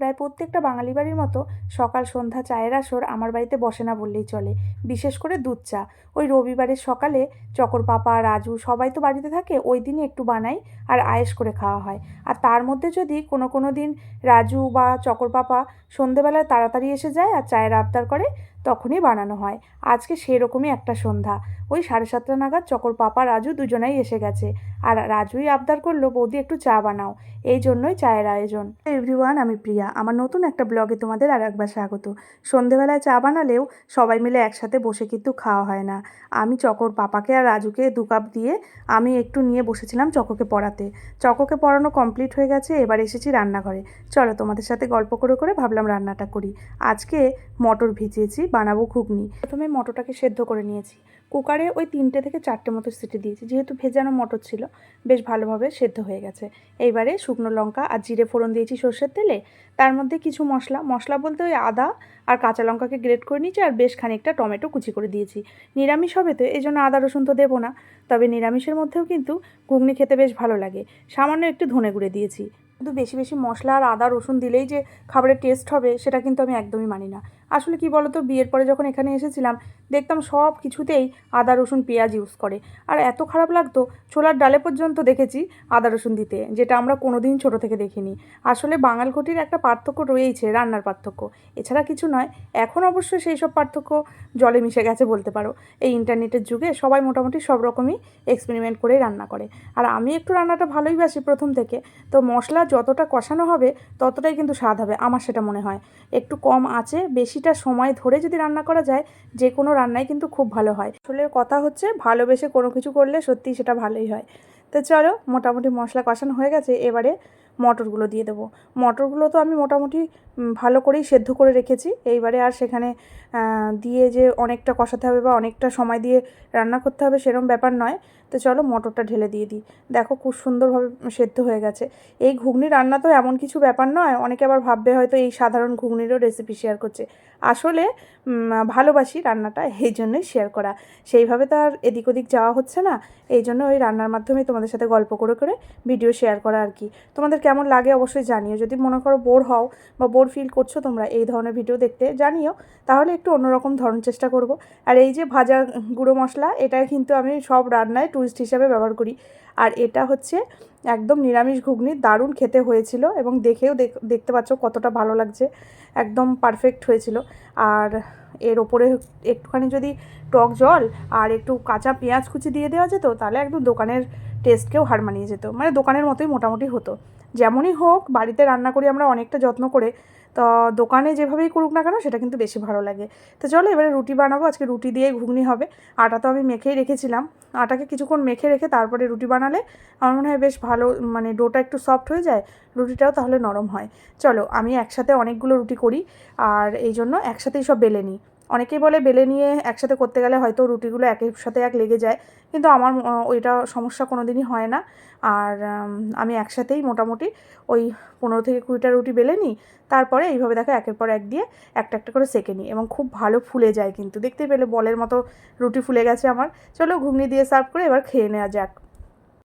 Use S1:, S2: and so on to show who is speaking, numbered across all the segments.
S1: প্রায় প্রত্যেকটা বাঙালি বাড়ির মতো সকাল সন্ধ্যা চায়ের আসর আমার বাড়িতে বসে না বললেই চলে, বিশেষ করে দুধ চা। ওই রবিবারের সকালে চকর পাপা, রাজু সবাই তো বাড়িতে থাকে, ওই দিনই একটু বানাই আর আয়েস করে খাওয়া হয়। আর তার মধ্যে যদি কোনো কোনো দিন রাজু বা চকর পাপা সন্ধেবেলায় তাড়াতাড়ি এসে যায় আর চায়ের আবদার করে তখনই বানানো হয়। আজকে সেরকমই একটা সন্ধ্যা। ওই সাড়ে সাতটা নাগাদ চকর পাপা রাজু দুজনেই এসে গেছে। আর রাজুই আবদার করল, বৌদি, একটু চা বানাও। এই জন্যই চায়ের আয়োজন। এভরিওয়ান আমি প্রিয়া। আমার নতুন একটা ব্লগে তোমাদের আর একবার স্বাগত। সন্ধেবেলায় চা বানালেও সবাই মিলে একসাথে বসে কিন্তু খাওয়া হয় না। আমি চকর পাপাকে আর রাজুকে দু কাপ দিয়ে আমি একটু নিয়ে বসেছিলাম চকোকে পড়াতে। চকোকে পড়ানো কমপ্লিট হয়ে গেছে, এবার এসেছি রান্নাঘরে। চলো তোমাদের সাথে গল্প করে করে ভাবলাম রান্নাটা করি। আজকে মটর ভিজিয়েছি বানাবো ঘুগনি। প্রথমে মটরটাকে সেদ্ধ করে নিয়েছি। কুকারে ওই তিনটে থেকে চারটে মতো সিটি দিয়েছি। যেহেতু ভেজানো মটর ছিল, বেশ ভালোভাবে সেদ্ধ হয়ে গেছে। এইবারে শুকনো লঙ্কা আর জিরে ফোড়ন দিয়েছি সর্ষের তেলে। তার মধ্যে কিছু মশলা। মশলা বলতে ওই আদা আর কাঁচা লঙ্কাকে গ্রেট করে নিয়েছি আর বেশ খানিকটা টমেটো কুচি করে দিয়েছি। নিরামিষ হবে তো, এই জন্য আদা, রসুন তো দেবো না। তবে নিরামিষের মধ্যেও কিন্তু ঘুগনি খেতে বেশ ভালো লাগে। সামান্য একটু ধনে গুঁড়ে দিয়েছি। কিন্তু বেশি বেশি মশলা আর আদা, রসুন দিলেই যে খাবারের টেস্ট হবে, সেটা কিন্তু আমি একদমই মানি না। আসলে কি বলতো, বিয়ের পরে যখন এখানে এসেছিলাম, দেখতাম সব কিছুতেই আদা, রসুন, পেঁয়াজ ইউজ করে। আর এত খারাপ লাগতো, ছোলার ডালে পর্যন্ত দেখেছি আদা, রসুন দিতে, যেটা আমরা কোনো দিন ছোটো থেকে দেখিনি। আসলে বাঙালঘটির একটা পার্থক্য রয়েইছে, রান্নার পার্থক্য। এছাড়া কিছু নয়, এখন অবশ্য সেই সব পার্থক্য জলে মিশে গেছে বলতে পারো। এই ইন্টারনেটের যুগে সবাই মোটামুটি সব রকমই এক্সপেরিমেন্ট করেই রান্না করে। আর আমি একটু রান্নাটা ভালোই বাসি প্রথম থেকে, তো মশলা যতটা কষানো হবে, ততটাই কিন্তু স্বাদ হবে, আমার সেটা মনে হয়। একটু কম আছে বেশিটা সময় ধরে যদি রান্না করা যায় যে কোনো রান্নাই কিন্তু খুব ভালো হয়। আসলে কথা হচ্ছে, ভালোবেসে কোনো কিছু করলে সত্যিই সেটা ভালোই হয়। তো চলো, মোটামুটি মশলা কষানো হয়ে গেছে, এবারে মটরগুলো দিয়ে দেবো। মটরগুলো তো আমি মোটামুটি ভালো করেই সেদ্ধ করে রেখেছি। এইবারে আর সেখানে দিয়ে যে অনেকটা কষাতে হবে বা অনেকটা সময় দিয়ে রান্না করতে হবে সেরকম ব্যাপার নয়। তো চলো মটরটা ঢেলে দিয়ে দিই। দেখো খুব সুন্দরভাবে সেদ্ধ হয়ে গেছে। এই ঘুগনি রান্না তো এমন কিছু ব্যাপার নয়, অনেকে আবার ভাববে হয়তো এই সাধারণ ঘুগনিরও রেসিপি শেয়ার করছে। আসলে ভালোবাসি রান্নাটা, এই জন্যই শেয়ার করা। সেইভাবে তো আর এদিক ওদিক যাওয়া হচ্ছে না, এই জন্য ওই রান্নার মাধ্যমে তোমাদের সাথে গল্প করে করে ভিডিও শেয়ার করা আর কি। তোমাদের কেমন লাগে অবশ্যই জানিও। যদি মনে করো বোর হও বা বোর ফিল করছ তোমরা, এই ধরনের ভিডিও দেখতে জানিও। তাহলে একটু অন্যরকম ধরন চেষ্টা করব। আর এই যে ভাজা গুঁড়ো মশলা এটা কিন্তু আমি সব রান্নায় টুরিস্ট হিসাবে ব্যবহার করি। আর এটা হচ্ছে একদম নিরামিষ ঘুগনি, দারুণ খেতে হয়েছিল এবং দেখেও দেখ- দেখতে পাচ্ছ কতটা ভালো লাগছে। একদম পারফেক্ট হয়েছিল। আর এর ওপরে একটুখানি যদি টক জল আর একটু কাঁচা পেঁয়াজ কুচি দিয়ে দেওয়া যেত, তাহলে একদম দোকানের টেস্টকেও হার মানিয়ে যেত। মানে দোকানের মতোই মোটামুটি হতো। যেমনই হোক, বাড়িতে রান্না করি আমরা অনেকটা যত্ন করে তো দোকানে যেভাবেই করুক না কেন সেটা কিন্তু বেশি ভালো লাগে। তো চলো এবারে রুটি বানাবো, আজকে রুটি দিয়ে ঘুগনি হবে। আটা তো আমি মেখেই রেখেছিলাম। আটাকে কিছুক্ষণ মেখে রেখে তারপরে রুটি বানালে আমার মনে হয় বেশ ভালো মানে ডোটা একটু সফট হয়ে যায়, রুটিটাও তাহলে নরম হয়। চলো আমি একসাথে অনেকগুলো রুটি করি, আর এই জন্য একসাথেই সব বেলে নিই। অনেকেই বলে বেলে নিয়ে একসাথে করতে গেলে হয়তো রুটিগুলো একের সাথে এক লেগে যায়, কিন্তু আমার ওইটা সমস্যা কোনো দিনই হয় না। আর আমি একসাথেই মোটামুটি ওই পনেরো থেকে কুড়িটা রুটি বেলে নিই, তারপরে এইভাবে দেখো একের পর এক দিয়ে একটা একটা করে সেকে নিই এবং খুব ভালো ফুলে যায় কিন্তু। দেখতে পেলে বলের মতো রুটি ফুলে গেছে আমার। চলো ঘুগনি দিয়ে সার্ভ করে এবার খেয়ে নেওয়া যাক।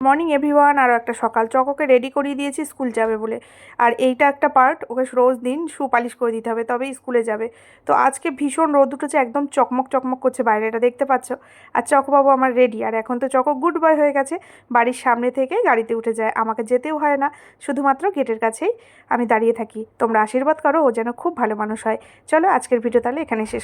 S1: মর্নিং এভরিওয়ান, আরও একটা সকাল। চকোকে রেডি করিয়ে দিয়েছি, স্কুল যাবে বলে। আর এইটা একটা পার্ট ওকে রোজ দিন শু পালিশ করে দিতে হবে, তবেই স্কুলে যাবে। তো আজকে ভীষণ রোদ উঠেছে, একদম চকমক চকমক করছে বাইরে এটা দেখতে পাচ্ছ? আর চকোবাবু আমার রেডি আর এখন তো চকো গুড বয় হয়ে গেছে। বাড়ির সামনে থেকে গাড়িতে উঠে যায়, আমাকে যেতেও হয় না, শুধুমাত্র গেটের কাছেই আমি দাঁড়িয়ে থাকি। তোমরা আশীর্বাদ করো, ও যেন খুব ভালো মানুষ হয়। চলো আজকের ভিডিও তাহলে এখানে শেষ।